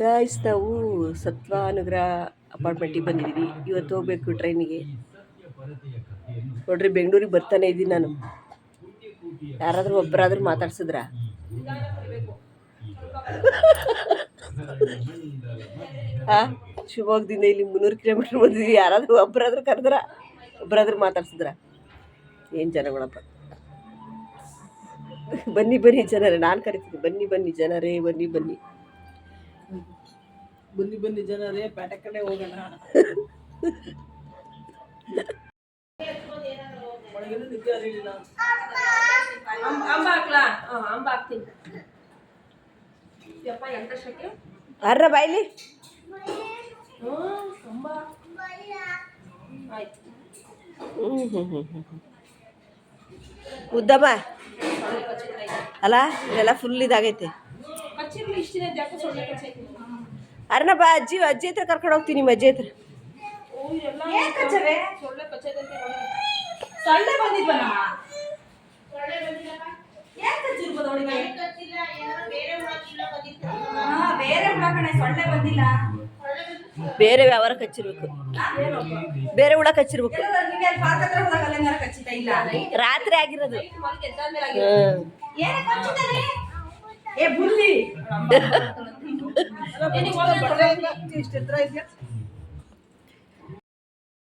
Guys ನಾವು ಸತ್ವಾನುಗ್ರಹ ಅಪಾರ್ಟ್ಮೆಂಟಿಗೆ ಬಂದಿದ್ದೀವಿ ಇವತ್ತು ಹೋಗ್ಬೇಕು ಟ್ರೈನಿಗೆ. ನೋಡ್ರಿ, ಬೆಂಗಳೂರಿಗೆ ಬರ್ತಾನೆ ಇದ್ದೀನಿ ನಾನು. ಯಾರಾದರೂ ಒಬ್ಬರಾದ್ರೂ ಮಾತಾಡ್ಸಿದ್ರ? ಹಾಂ ಶಿವಮೊಗ್ಗದಿಂದ ಇಲ್ಲಿ ಮುನ್ನೂರು ಕಿಲೋಮೀಟ್ರ್ ಬಂದಿದ್ದೀವಿ ಯಾರಾದರೂ ಒಬ್ಬರಾದ್ರೂ ಕರೆದ್ರ ಒಬ್ಬರಾದ್ರೂ ಮಾತಾಡ್ಸಿದ್ರ? ಏನು ಜನಗಳಪ್ಪ? ಬನ್ನಿ ಬನ್ನಿ ಜನರೇ. ನಾನು ಕರಿತೀನಿ. ಬನ್ನಿ ಬನ್ನಿ ಜನರೇ, ಬನ್ನಿ ಬನ್ನಿ. ಬನ್ನಿ ಬನ್ನಿ ಜನರೇ ಪೇಟೆ ಕಡೆ ಹೋಗೋಣ. ಅರ್ರ ಬಾಯ್ಲಿ. ಉದ್ದಮ್ಮ. ಅಲ್ಲ ಇದೆಲ್ಲ ಫುಲ್ ಇದಾಗೈತೆ. ಕಚ್ಚೈತಿ ಅಜ್ಜಿ ಅಜ್ಜಿ ಹತ್ರ ಕರ್ಕೊಂಡು ಹೋಗ್ತೀನಿ ನಿಮ್ಮ ಅಜ್ಜಿ ಹತ್ರ. ಬೇರೆ ಹುಳ ಕಣೆ ಸೊಳ್ಳೆ ಬಂದಿಲ್ಲ. ಬೇರೆ ವ್ಯವಹಾರ ಕಚ್ಚಿರ್ಬೇಕು. ಬೇರೆ ಹುಳ ಕಚ್ಚಿರ್ಬೇಕು. ರಾತ್ರಿ ಆಗಿರೋದು. ಏ ಬುಲ್ಲಿ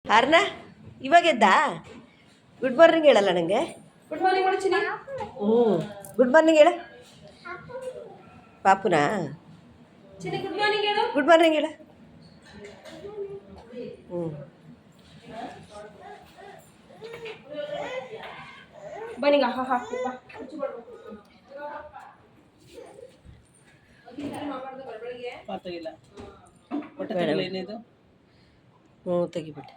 ಅರ್ನ ಇವಾಗ ಎದ್ದಾ? ಗುಡ್ ಮಾರ್ನಿಂಗ್ ಹೇಳಲ್ಲ ನನಗೆ ಗುಡ್ ಮಾರ್ನಿಂಗ್ ಮಾಡ್ತೀನಿ ಹ್ಞೂ. ಗುಡ್ ಮಾರ್ನಿಂಗ್ ಹೇಳ. ಪಾಪುನಾ? ಗುಡ್ ಮಾರ್ನಿಂಗ್ ಹೇಳು. ಗುಡ್ ಮಾರ್ನಿಂಗ್ ಹೇಳ. ಹ್ಞೂ. ಬನ್ನಿಗ ಹಾ ಹಾ. ಬಾ ಪಾತ್ರ ಇಲ್ಲ ಹೊಟ್ಟೆ ಏನಿದು ಹ್ಞೂ ತೆಗಿಬಿಟ್ಟೆ.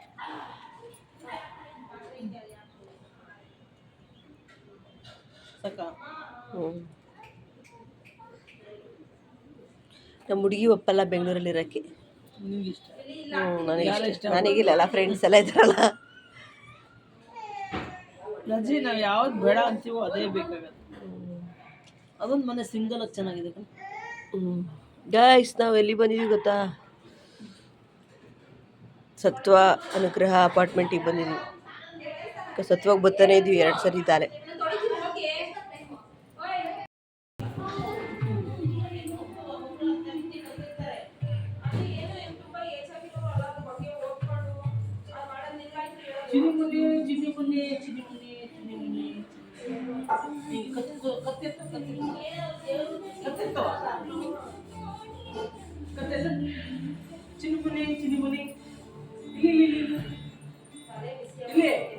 ಸಾಕ? ಹ್ಞೂ. ನಮ್ಮ ಹುಡುಗಿ ಒಪ್ಪಲ್ಲ ಬೆಂಗಳೂರಲ್ಲಿ ಇರೋಕ್ಕೆ. ಹ್ಞೂ ನನಗೆ ಇಷ್ಟ? ನನಗಿಲ್ಲ ಎಲ್ಲ ಫ್ರೆಂಡ್ಸ್ ಎಲ್ಲ ಇದ್ದಾರಲ್ಲ. ಲಜ್ಜಿ ನಾವು ಯಾವ್ದು ಬೇಡ ಅಂತೀವೋ ಅದೇ ಬೇಕಾಗತ್ತೆ. ಅದೊಂದು ಮನೆ ಸಿಂಗಲ್ ಅದು ಚೆನ್ನಾಗಿದೆ ಕಣೆ. ಹ್ಞೂ ನಾವು ಎಲ್ಲಿ ಬಂದಿದ್ದೀವಿ ಗೊತ್ತಾ? ಸತ್ವ ಅನುಗ್ರಹ ಅಪಾರ್ಟ್ಮೆಂಟಿಗೆ ಬಂದಿದ್ದೀವಿ ಸತ್ವಾಗಿ ಬರ್ತಾನೆ ಇದ್ವಿ, ಎರಡು ಸರಿ ಇದ್ದಾರೆ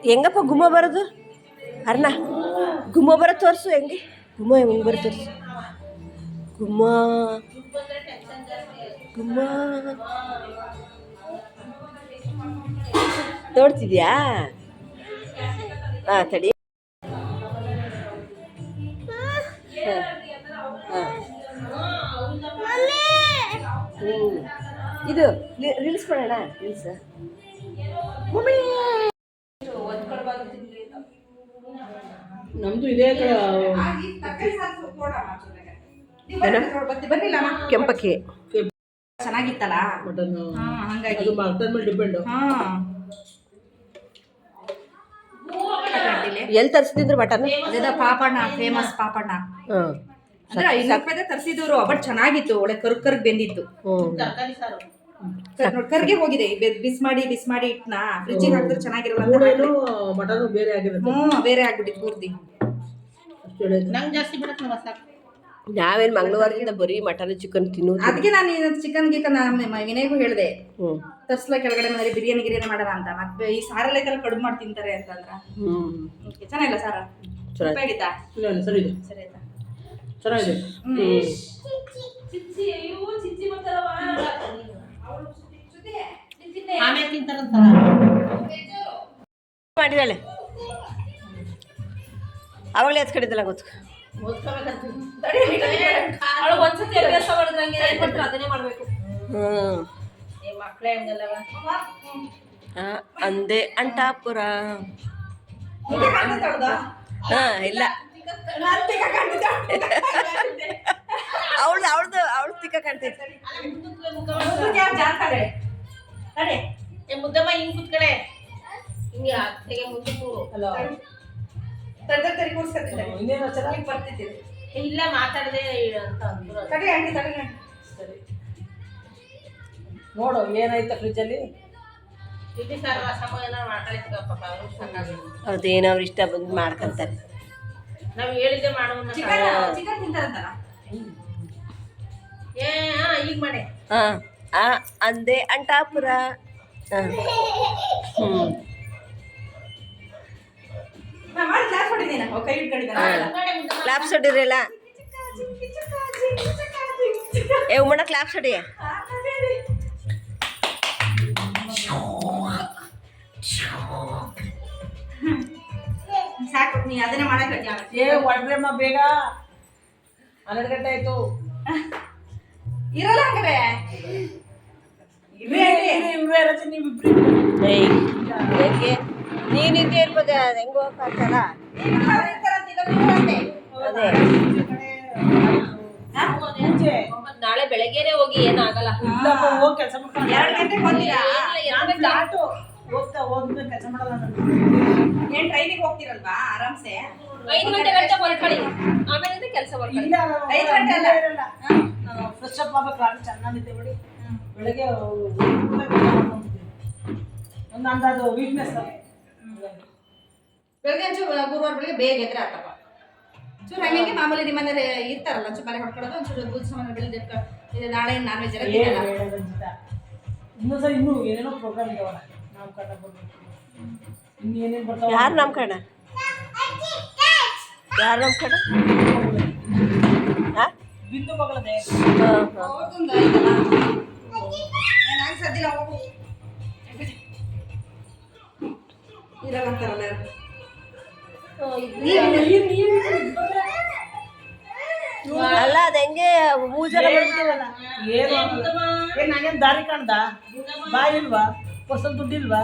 ಹೆಂಗಪ್ಪ ಗುಮ್ಮ ಬರೋದು? ಅರ್ಣ, ಗುಮ್ಮ ಬರೋ ತೋರಿಸು ಹೆಂಗೆ? ಗುಮ್ಮ ಹೆಂಗೆ ಬರೋ ತೋರಿಸು. ಗುಮ್ಮ. ಗುಮ್ಮ. ನೋಡ್ತಿದ್ಯಾ ಹಾಂ, ತಡಿ. ಇದು ರೀಲ್ಸ್ ಕೊಡೋಣ ರೀಲ್ಸ್ ನಮ್ದು ಇದೇ ಕೆಂಪಕ್ಕೆ. ಚೆನ್ನಾಗಿತ್ತಲ್ಲ? ಮಟನ್ ಹಂಗಾಗಿ. ಅದು ಮಟನ್ ಮೇಲೆ ಡಿಪೆಂಡ್. ಹಾ. ಎಲ್ಲಿ ತರಿಸ್ತಿದ್ರು ಮಟನ್? ಅದೇದ ಪಾಪಣ್ಣ ಫೇಮಸ್ ಪಾಪಣ್ಣ. ಅಂದ್ರೆ ಐದು ರೂಪಾಯಿ ತರಿಸಿದವರು ಬಟ್ ಚೆನ್ನಾಗಿತ್ತು ಒಳ್ಳೆ ಕರ್ಕರ್ಗ್ ಕರ್ಗ್ ಬೆಂದಿತ್ತು. ತರಕಾರಿ ಕರ್- ನೋಡ್ ಕರ್ಗೆ ಹೋಗಿದೆ. ಬಿಸ್ ಮಾಡಿ ಬಿಸ್ ಮಾಡಿ ಇಟ್ನಾ? ಫ್ರಿಜ್ಜಿಗೆ ಹಾಕಿದ್ರೆ ಚೆನ್ನಾಗಿರಲ್ಲ ಅಂತ ಮಟನು ಬೇರೆ ಆಗಿರುತ್ತೆ. ಹ್ಞೂ ಬೇರೆ ಆಗ್ಬಿಟ್ಟಿತ್ತು ಪೂರ್ತಿ. ನಂಗೆ ಜಾಸ್ತಿ ಬಿಡಕ್ಕೆ ಸಾಕು. ನಾವೇನು ಮಂಗಳವಾರದಿಂದ ಬರೀ ಮಟನ್ ಚಿಕನ್ ತಿನ್ನು ಅದಕ್ಕೆ ನಾನು ಚಿಕನ್ ಗಿಕನ್ ವಿನಯ್ಗೂ ಹೇಳಿದೆ. ತರ್ಸ್ಲ ಕೆಳಗಡೆ ಮನೇಲಿ ಬಿರಿಯಾನಿ ಗಿರಿಯಾನಿ ಮಾಡೋಣ ಅಂತ. ಮತ್ತೆ ಈ ಸಾರ ಇದೆಲ್ಲ ಕಡಿಮೆ ಮಾಡಿ ತಿಂತಾರೆ ಅಂತಂದ್ರ. ಚೆನ್ನಾಗಿಲ್ಲ ಸಾರ? ಇಲ್ಲ, ಸರಿ ಆಯ್ತಾ ಸರಿ ಆಯ್ತಾ? ಚೆನ್ನಾಗಿದೆ. ಆಮೇಲೆ ತಿಂತಾರಂತ ಮಾಡಿದಾಳೆ ಅವಾಗಲೇ ಗೊತ್ತು. ಹ್ಞೂ ಮಕ್ಕಳೇ ಹಂಗಲ್ಲವ ಅಂದೆ ಅಂಟಾಪುರ. ಹಾ ಇಲ್ಲ. ಕಾಣ್ತಿದ್ದೆ. ಅವಳ್ದು ಅವಳ್ದು ಅವಳು ತಿಕ್ಕ ಕಾಣ್ತೈತಿ. ಏ ಮುದ್ದಮ್ಮ ಹಿಂಗ್ ಕುತ್ಕಡೆ. ಹಿಂಗೆ ಅತ್ತೆಗೆ ಮುಂದೆ ಕೂರು ತಡಿ, ತಡಿ, ತಡಿ, ಕೂರ್ಸ್ಕೊತೀನಿ ತಡಿ. ಇನ್ನೇನು ಚಲ ಈಗ ಬರ್ತಿದ್ದೀನಿ. ಇಲ್ಲ ಮಾತಾಡದೆ ಅಂತ ಅಂದ್ರು. ತಡಿ ತಡಿ ಸರಿ. ನೋಡು ಏನೈತೆ ಫ್ರಿಜ್ಜಲ್ಲಿ? ಇಲ್ಲಿ ಸರ್ ರಸಮ ಏನಾರು ಮಾತಾಡ್ತಿದ್ದ ಪಾಪ. ಅವ್ರು ಇಷ್ಟ ಬಂದು ಮಾಡ್ಕೊಂತಾರೆ. ನಾವು ಹೇಳಿದ್ದೆ ಮಾಡೋಣ ಚಿಕನ್ ಚಿಕನ್ ತಿಂತಾರಂತಲ್ಲ ಏ ಹಾ ಈಗ ಮಾಡಿ. ಹಾ ಆ ಅಂದೆ ಅಂಟಾಪುರ. ಹಾ. ಹ್ಮ್. ನಾ ಮಾಡಿ ಕ್ಲಾಸ್ ಹೊಡಿದ್ದೀನಿ ಅವ್ರು ಕೈ ಹಿಡ್ಕೊಂಡಿದ್ದಾನೆ. ಹಂಗಾರೆ ಮುದ್ದಮ್ಮ ಕ್ಲಾಪ್ಸ್ ಹೊಡಿರಲ್ಲ ಏ ಉಮ್ಮಣ್ಣ ಕ್ಲಾಪ್ಸ್ ಹೊಡಿ ಸಾಕು ನೀ ಅದನ್ನೇ ಮಾಡಕ್ಕೆ ಏ ಹೊಡ್ರಮ್ಮ ಬೇಗ. ಹನ್ನೆರಡು ಗಂಟೆ ಆಯ್ತು. ಇರಲ್ಲ ಕಡೆ ಇರ್ರಿ ಆಂಟಿ. ಇವ್ರೇ ರಚನೆ ನೀವಿಬ್ರು ಏಯ್ ನೀನು ಹಿಂದೆ ಇರ್ಬೋದು ಹೆಂಗೆ ಅದೇ. ನಾಳೆ ಬೆಳಗ್ಗೆನೆ ಹೋಗಿ ಏನಾಗಲ್ಲ. ಹೋಗ್ತಾ ಹೋಗಿ ಕೆಲಸ ಮಾಡ್ಕೊಂಡು ಎರಡ್ ಗಂಟೆಗೆ ಓದ್ಬೇಕು ಕೆಲಸ ಮಾಡಲ್ಲ ನಾನು. ಏನ್ ಟ್ರೈನಿಗೆ ಹೋಗ್ತೀರಲ್ವಾ? ಆರಾಮ್ಸೆ? ಐದು ಗಂಟೆ ಗಂಟೆ ಆಮೇಲೆ ಕೆಲಸ ಐದು ಗಂಟೆ ಅಲ್ಲ. ಫ್ರೆಶ್ ಅಪ್ ಆಗ್ಬೇಕು ರಾತ್ರಿ ಚೆನ್ನಾಗಿದ್ದೆ ಬಿಡಿ. ಬೆಳಗ್ಗೆ ಒಂದು ಅಂದಾಜು ವೀಕ್ನೆಸ್ ಬೆಳಗ್ಗೆ ಒಂಚೂರು ಗುರುವಾರ ಬೆಳಗ್ಗೆ ಬೇಗ ಎದ್ರೆ ಆತಪ್ಪ ಚೂರು ಹಂಗೆ ಮಾಮೂಲಿ ನಿಮ್ಮ ಮನೇಲಿ ಇರ್ತಾರಲ್ಲ ಒಂಚೂರು ಮನೆ ಹೊಡ್ಕೊಳ್ಳೋದು ಒಂಚೂರು ಪೂಜೆ ಸಾಮಾನು ಬೆಳೆದ ಇದು ನಾಳೆ ನಾನ್ ವೆಜ್ ಎಲ್ಲ ಇನ್ನೂ ಏನೇನೋ ಪ್ರೋಗ್ರಾಮ್ ಇದಾವಲ್ಲ. ನಾವು ಕಣ್ಣ ಬರ್ಬೇಕು ಇನ್ನು ಏನೇನು ಬರ್ತಾವ ಯಾರು ನಮ್ಮ ಕಣ ಯಾರು ನಮ್ಮ ಕಡೆ? ಹಾಂ? ಬಿಂದು ಮಗಳದೆ ಹಾಂ ಹಾಂ. ಅಲ್ಲ ಅದು ಹೆಂಗೆ ಮೂಜಲ ಏನು? ಏನು ನಾನೇನು ದಾರಿ ಕಾಣ್ದ? ಬಾಯಿ ಇಲ್ವಾ ಪರ್ಸಲ್ ದುಡ್ಡಿಲ್ವಾ?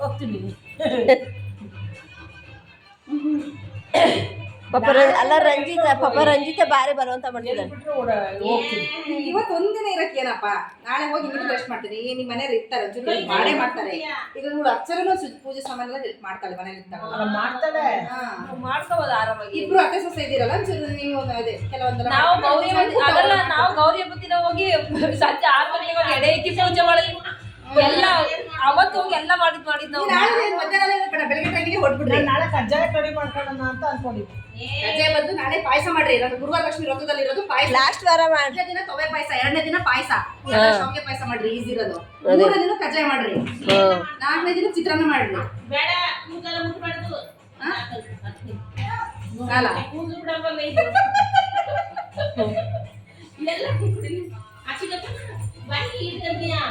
ಹೋಗ್ತೀನಿ. ಪಾಪ ಅಲ್ಲ ರಂಜಿತ ಪಾಪ ರಂಜಿತ ಬಾರಿ ಬರುವಂತ ಮಾಡ್ತಿದ್ದಾನೆ ಇವತ್ತು ಒಂದಿನ ಇರಕ್ಕೆ ಏನಪ್ಪ ನಾಳೆ ಹೋಗಿ ನೀವು ರೆಸ್ಟ್ ಮಾಡ್ತೀನಿ. ನಿಮ್ಮ ಮನೇಲಿ ಇರ್ತಾರೆ ಜೊತೆ ಮಾಡೇ ಮಾಡ್ತಾರೆ. ಈಗ ನೋಡು ಅಕ್ಷರನು ಪೂಜೆ ಸಾಮಾನೆಲ್ಲ ಹೆಲ್ಪ್ ಮಾಡ್ತಾಳೆ ಮನೇಲಿ ಮಾಡ್ತಾಳೆ. ಹಾ. ಮಾಡ್ಕೋಬೋದು ಆರಾಮಾಗಿ. ಇಬ್ರು ಅತ್ತೆ ಸೊಸೆ ಇದ್ದೀರಲ್ಲ ಒಂಚೂರು ನೀವು ಅದೇ ಕೆಲವೊಂದೆಲ್ಲ ನಾವು ಗೌರಿ ಹಬ್ಬ- ಅದಲ್ಲ ನಾವು ಗೌರಿ ಹಬ್ಬದ ಹೋಗಿ ಸಂಜೆ ಆರು ಗಂಟೆಗೆ ಹೋಗಿ ಎಡೆ ಇಕ್ಕಿ ಪೂಜೆ ಮಾಡಿದ್ವಿ ಎಲ್ಲ ಅವತ್ತು ಹೋಗಿ ಎಲ್ಲ ಮಾಡಿದ್ ಮಾಡಿದ್ ನಾವು. ನಾಳೆ ಏನ್ ಮಧ್ಯಾಹ್ನ ಎಲ್ಲ ಬೇಡ, ಬೆಳಗ್ಗೆ ಟೈಮಿಗೆ ಹೊಡ್ಬಿಡ್ರಿ ನಾಳೆ ಕಜ್ಜಾಯ ಕಡಿಮೆ ಮಾಡ್ಕೊಳ್ಳೋಣ ಅಂತ ಅನ್ಕೊಂಡಿದ್ವಿ ಕಜ್ಜಾಯ ಬಂದು ನಾಳೆ ಪಾಯಸ ಮಾಡ್ರಿ. ಇರೋದು ಗುರುವಾರ ಲಕ್ಷ್ಮಿ ವ್ರತದಲ್ಲಿ ಇರೋದು ಪಾಯಸ. ಲಾಸ್ಟ್ ವಾರ ಮಾಡ್ರಿ ದಿನ ತೊವೆ ಪಾಯಸ ಎರಡನೇ ದಿನ ಪಾಯಸ. ಶಾವಿಗೆ ಪಾಯಸ ಮಾಡ್ರಿ ಈಸಿ ಇರೋದು. ಮೂರನೇ ದಿನ ಕಜ್ಜಾಯ ಮಾಡ್ರಿ. ನಾಲ್ಕನೇ ದಿನ ಚಿತ್ರಾನ್ನ ಮಾಡ್ರಿ. ಬೇಡ ಕೂದಲೆಲ್ಲ ಮುಟ್ಬಾರ್ದು ಹಾ? ಅಲ್ಲ. ಎಲ್ಲ ಇಡ್ತೀಯಾ.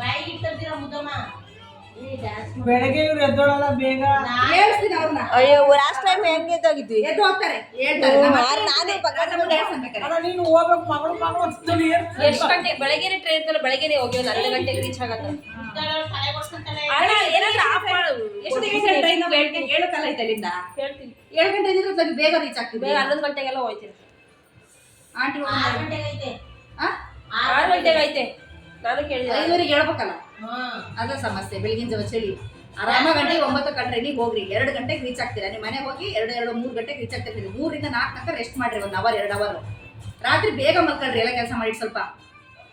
ಬಾಯಿ ಇಡ್ತೀರಾ ಮುದ್ದಮ್ಮ? ಬೆಳಗ್ಗೆ ಇವ್ರು ಎದ್ದೋಳಲ್ಲ ಬೇಗ. ಹೇಳ್ತೀನಿ ಅವ್ರನ್ನ. ಅಯ್ಯೋ ಲಾಸ್ಟ್ ಟೈಮ್ ಹೆಂಗೆ ಎದ್ದೋಗಿದ್ವಿ? ಎದ್ದು ಹೋಗ್ತಾರೆ ಹೇಳ್ತಾರೆ. ನಾನೇ. ಅಲ್ಲ ಹೋಗ್ಬೇಕು ಮಗಳು ಎಷ್ಟು ಗಂಟೆಗೆ ಬೆಳಗ್ಗೆನೆ ಟ್ರೈನ್ ಇರ್ತಲ್ಲ ಬೆಳಗ್ಗೆನೆ ಹೋಗಿ ಅರ್ಧ ಹನ್ನೆರಡು ಗಂಟೆಗೆ ರೀಚ್ ಆಗತ್ತ. ಅಣ್ಣ ಏನಾದ್ರೂ ಆಫ್ ಮಾಡು ಎಷ್ಟು ದಿವಸ ಟ್ರೈನ್ ಏಳು ಏಳು ಕಾಲ ಐತೆ ಅಲ್ಲಿಂದ. ಹೇಳ್ತೀನಿ. ಏಳು ಗಂಟೆ ಇದ್ರೆ ಸ್ವಲ್ಪ ಬೇಗ ರೀಚ್ ಆಗ್ತೀವಿ. ಬೇಗ ಹನ್ನೊಂದು ಗಂಟೆಗೆಲ್ಲ ಹೋಯ್ತೀನಿ ಆಂಟಿ ಆರು ಗಂಟೆಗೆ ಐತೆ. ಆ? ಆರು ಗಂಟೆಗೆ ಐತೆ ನಾನು ಕೇಳಿದೆ. ಐದುವರೆಗೆ ಹೇಳ್ಬೇಕಲ್ಲ ಅದ ಸಮಸ್ಯೆ ಬೆಳಗಿನ ಜಾವ ಚಳಿ. ಆರಾಮ ಗಂಟೆಗೆ ಒಂಬತ್ತು ಕಂಡ್ರೆ ನೀವು ಹೋಗ್ರಿ. ಎರಡು ಗಂಟೆಗೆ ರೀಚ್ ಆಗ್ತೀರಾ? ನಿಮ್ಮ ಮನೆಗೆ ಹೋಗಿ ಎರಡು ಎರಡು ಮೂರು ಗಂಟೆಗೆ ರೀಚ್ ಆಗ್ತಿರ್ತೀರಿ ಮೂರಿಂದ ನಾಲ್ಕು ತನಕ ರೆಸ್ಟ್ ಮಾಡ್ರಿ ಒಂದು ಅವರ್ ಎರಡು ಅವರ್ ರಾತ್ರಿ ಬೇಗ ಮಲ್ಕೊಳ್ರಿ ಎಲ್ಲ ಕೆಲಸ ಮಾಡಿ ಸ್ವಲ್ಪ.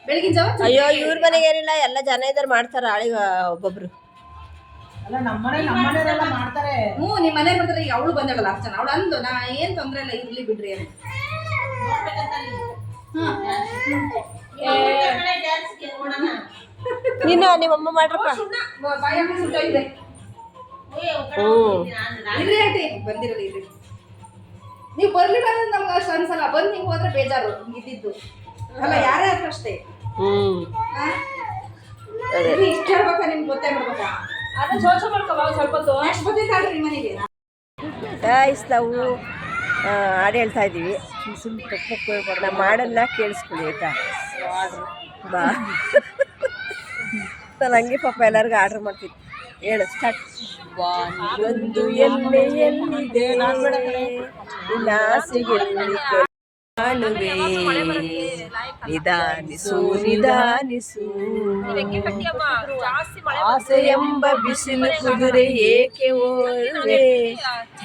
ಬೆಳಗಿನ ಜಾವ ಅಯ್ಯೋ ಇವ್ರ ಮನೆಗೆ ಏನಿಲ್ಲ ಎಲ್ಲ ಜನ ಇದ್ದಾರೆ ಮಾಡ್ತಾರ ಆಳಿಗ ಒಬ್ಬೊಬ್ರು. ಅಲ್ಲ ನಮ್ಮನೆ ನಮ್ಮನೆಯವರೆಲ್ಲ ಮಾಡ್ತಾರೆ. ಹ್ಞೂ ನಿಮ್ಮ ಮನೆ ಬರ್ತಾರೆ ಈಗ ಅವಳು ಬಂದಳಲ್ಲ ಅರ್ಚನ. ಅವಳು ಅಂದು ನಾ ಏನ್ ತೊಂದ್ರೆ ಇಲ್ಲ ಇರ್ಲಿ ಬಿಡ್ರಿ ಅಂತ. ನೀನು ಮಾಡ್ರಪ್ಪ ಹ್ಮ್ ಇರ್ರಿ ಆಂಟಿ ಬಂದಿರಲಿ ನೀವು ಬರ್ಲಿಲ್ಲ ಅಂದ್ರೆ ನಮ್ಗೆ ಅಷ್ಟು ಅನ್ಸಲ್ಲ ಬಂದು ನೀವು ಹೋದ್ರೆ ಬೇಜಾರು ಇದ್ದಿದ್ದು ಅಲ್ಲ ಯಾರೇ ಆದ್ರೂ ಅಷ್ಟೇ ಇಷ್ಟ ಹೇಳ್ಬೇಕಾ ನಿಮ್ಗೆ ಗೊತ್ತೇ ಮಾಡ್ಬೇಕಾ ಅದ ಚೋಚ ಮಾಡ್ಕೊ ಸ್ವಲ್ಪ ಅಷ್ಟು ನಿಮ್ಮ ಮನೆಗೆ ಗಾಯ್ಸ್ ನಾವು ಹಾಡು ಹೇಳ್ತಾ ಇದ್ದೀವಿ ನಾವು ಮಾಡಲ್ಲ ಕೇಳಿಸ್ಕೊಳ್ಳಿ ಆಯ್ತಾ ಬಾ. ನಾನು ಹಂಗೆ ಪಾಪ ಎಲ್ಲರಿಗೂ ಆರ್ಡ್ರ್ ಮಾಡ್ತೀನಿ. ಹೇಳು ಸ್ಟಾರ್ಟ್ ಒಂದು ಎಲ್ಲೆಯಲ್ಲಿದೆ ವಿಲಾಸಿಗೆಲ್ಲಿ ಕಾಣುವೆ ನಿಧಾನಿಸು ನಿಧಾನಿಸು. ಆಸೆ ಎಂಬ ಬಿಸಿಲು ಕುದುರೆ ಏಕೆ ಓರ್ವೆ?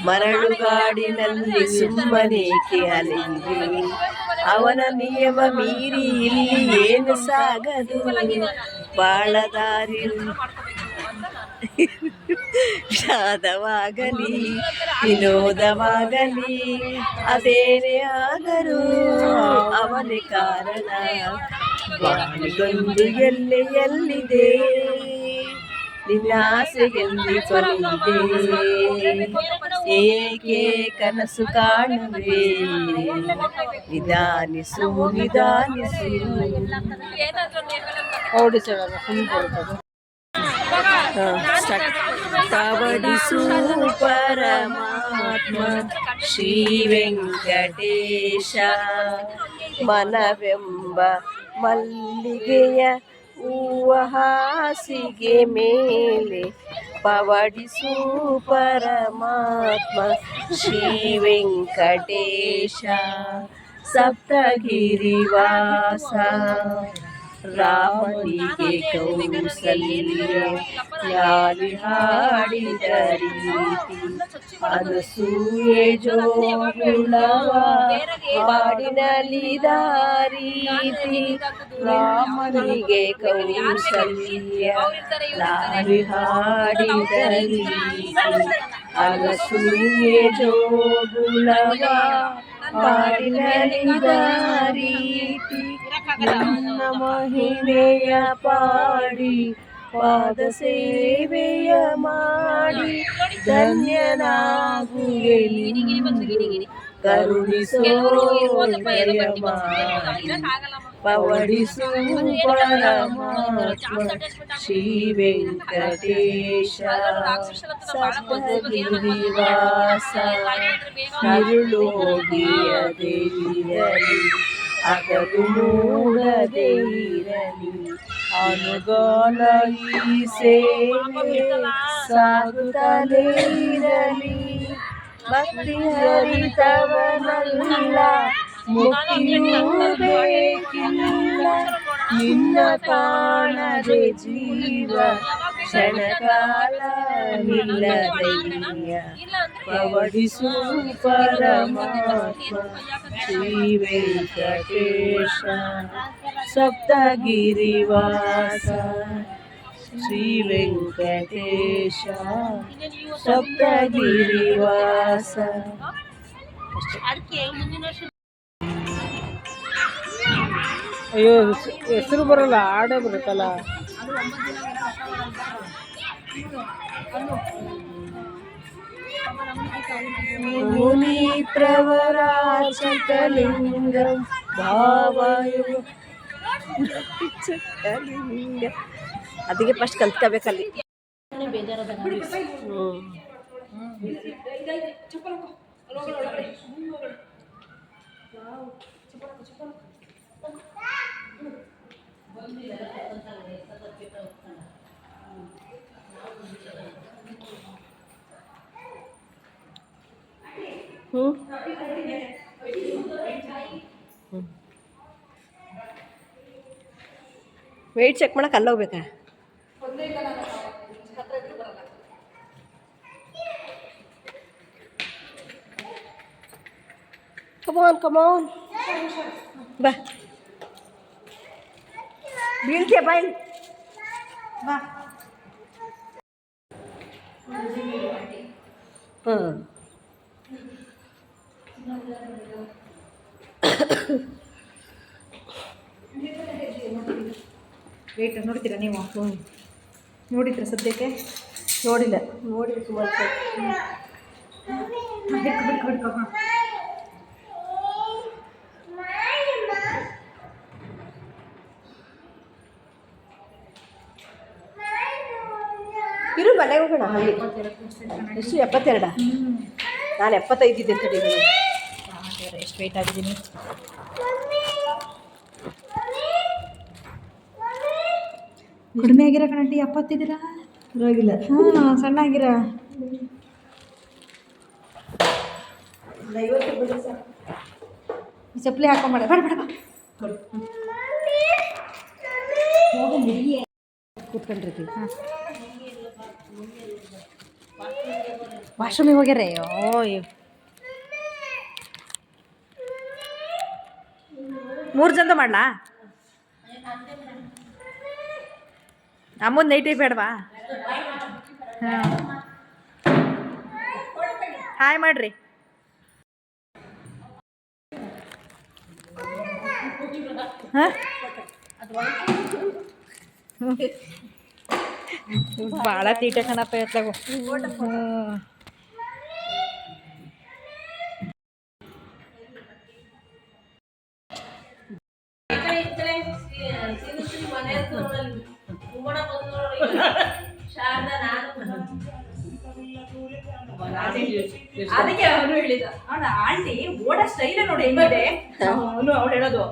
ಮರಳುಗಾಡಿನಲ್ಲಿ ಸುಮ್ಮನೇಕೆ ಅಲೆಯುವೆ? ಅವನ ನಿಯಮ ಮೀರಿ ಇಲ್ಲಿ ಏನು ಸಾಗದು? ಬಾಳದಾರಿ ವಿಷಾದವಾಗಲಿ ವಿನೋದವಾಗಲಿ ಅದೇನೇ ಆದರೂ ಅವನೇ ಕಾರಣ. ಬಾಳಿಗೊಂದು ಎಲ್ಲಿ ಎಲ್ಲಿದೆ? ನಿನ್ನ ಆಸೆಯಲ್ಲಿ ಕೊನೆಯಿದೆ ಏಕೆ ಕನಸು ಕಾಣುವೆ? ನಿಧಾನಿಸು ನಿಧಾನಿಸು. ಓಡಿಸೋಣ ಫುಲ್ ಬರ್ತದೆ ಕಬಡಿಸು ಪರಮಾತ್ಮ ಶ್ರೀ ವೆಂಕಟೇಶ. ಮನವೆಂಬ ಮಲ್ಲಿಗೆಯ ಹೂವ ಹಾಸಿಗೆ ಮೇಲೆ ಪವಡಿಸು ಪರಮಾತ್ಮ ಶ್ರೀ ವೆಂಕಟೇಶ. ಸಪ್ತಗಿರಿವಾಸ. ರಾಮನಿಗೆ ಕೌಸಲ್ಯ ಲಾಲಿ ಹಾಡಿದ ರೀತಿ ಅನಸೂಯೆ ಜೋಗುಳವ ಹಾಡಿನಲಿದ ರೀತಿ ರಾಮನಿಗೆ ಕೌಸಲ್ಯ ಲಾಲಿ ಹಾಡಿದ ರೀತಿ ಅನಸೂಯೆ ಜೋಗುಳವ ಹಾಡಿನಲಿದ ರೀತಿ ನನ್ನ ಮಹಿಮೆಯ ಪಾಡಿ ಪಾದ ಸೇವೆಯ ಮಾಡಿ ಧನ್ಯನಾಗುವೆಲಿ ಕರುಣಿಸೋ ಪವಡಿಸು ಪರಮಾತ್ಮ ಶ್ರೀ ವೆಂಕಟೇಶ ಸಪ್ತಗಿರಿವಾಸ ಅರುಳೋಗಿಯ ದೇವಿಯಲಿ ಅಗದು ಮೂಡದೆ ಇರಲಿ ಅನುಗಾಲ ಈ ಸೇವೆ ಸಾಗುತ್ತಲೇ ಇರಲಿ ಭಕ್ತಿ ಹರಿತವನಲ್ಲ ಮುಕ್ತಿಯೂ ಬೇಕಿಲ್ಲ, ನಿನ್ನ ಕಾಣದೆ ಜೀವ. ಕ್ಷಣಕಾಲ ನಿಲ್ಲದಯ್ಯ ಪವಡಿಸು ಪರಮಾತ್ಮ ಸಪ್ತಗಿರಿವಾಸ. ಶ್ರೀ ವೆಂಕಟೇಶ ಸಪ್ತಗಿರಿವಾಸ ಅಯ್ಯೋ ಹೆಸರು ಬರಲ್ಲ ಆಡೇ ಬರುತ್ತಲ್ಲ. ಮುನಿ ಪ್ರವರಾಚಕಲಿಂಗಂ ಭಾವಯು ಚಕಲಿಂಗ ಅದಕ್ಕೆ ಫಸ್ಟ್ ಕಲ್ತ್ಕೋಬೇಕಲ್ಲಿ ಹ್ಞೂ ಹ್ಞೂ ವೆಯ್ಟ್ ಚೆಕ್ ಮಾಡಕ್ಕೆ ಅಲ್ಲಿ ಹೋಗ್ಬೇಕಾ ಕಮಾನ್ ಕಮಾನ್ ಬಾ ಬೀಳ್ತೀಯ ಬಾಯ್ ಬಾ ಹಾಂ ವೇಟ್ ನೋಡ್ತೀರಾ ನೀವು ನೋಡಿದ್ರ ಸದ್ಯಕ್ಕೆ? ನೋಡಿಲ್ಲ. ನೋಡಿ ಸುಮಾರು. ಬಿಡ್ಕೊ ಬಿಡ್ಕೊ ಬಿಡ್ಕೊ ಹಾಂ ಇರು ಅಲ್ಲಿ ಎಷ್ಟು ಎಪ್ಪತ್ತೆರಡ? ನಾನು ಎಪ್ಪತ್ತೈದು ಇದ್ದೆ ತಡಿ ಎಷ್ಟು ವೆಯ್ಟ್ ಆಗಿದ್ದೀನಿ? ಕಡಿಮೆ ಆಗಿರ ಕಣಂಟಿ ಎಪ್ಪತ್ತಿದ್ದೀರಾ? ಪರವಾಗಿಲ್ಲ. ಹ್ಞೂ ಸಣ್ಣ ಆಗಿರ. ಚಪ್ಪಲಿ ಹಾಕೊಂಬೇಡ ಬೇಡ ಬೇಡ ಕೂತ್ಕೊಂಡಿರ್ತೀವಿ ವಾಶ್ರೂಮಿಗೆ ಹೋಗ್ಯಾರೆ ಓಯ್. ಮೂರು ಜನದ ಮಾಡ್ಲಾ? ಅಮ್ಮನ ನೈಟಿ ಬೇಡವಾ? ಹಾಂ. ಹಾಯ್ ಮಾಡ್ರಿ. ಹಾಂ? ಭಾಳ ತೀಟೆ ಕಣಪ್ಪ ಎತ್ಲಾಗು. ಹ್ಞೂ ಅದಕ್ಕೆ ಅವನು ಹೇಳಿದ. ಅವನ ಆಂಟಿ ಓಡ ಸ್ಟೈಲ ನೋಡಿ ಹೆಂಗಿದೆ. ಅವನು ಅವಳು ಹೇಳೋದು.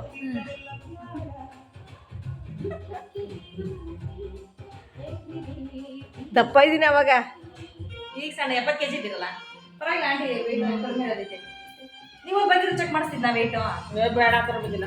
ದಪ್ಪ ಇದೀನಿ ಅವಾಗ. ಈಗ ಸಣ್ಣ ಎಪ್ಪತ್ತು ಕೆಜಿ ಇದ್ದೀರಲ್ಲ? ಪರವಾಗಿಲ್ಲ ಆಂಟಿ ವೆಯ್ಟ್ ಕಡಿಮೆ ಇರೋದಕ್ಕೆ ನೀವು ಬಂದಿರೋ ಚೆಕ್ ಮಾಡಿಸ್ತಿದ್ದ ವೆಯ್ಟು ಬೇಡ ಆ ಥರ ಬಂದಿಲ್ಲ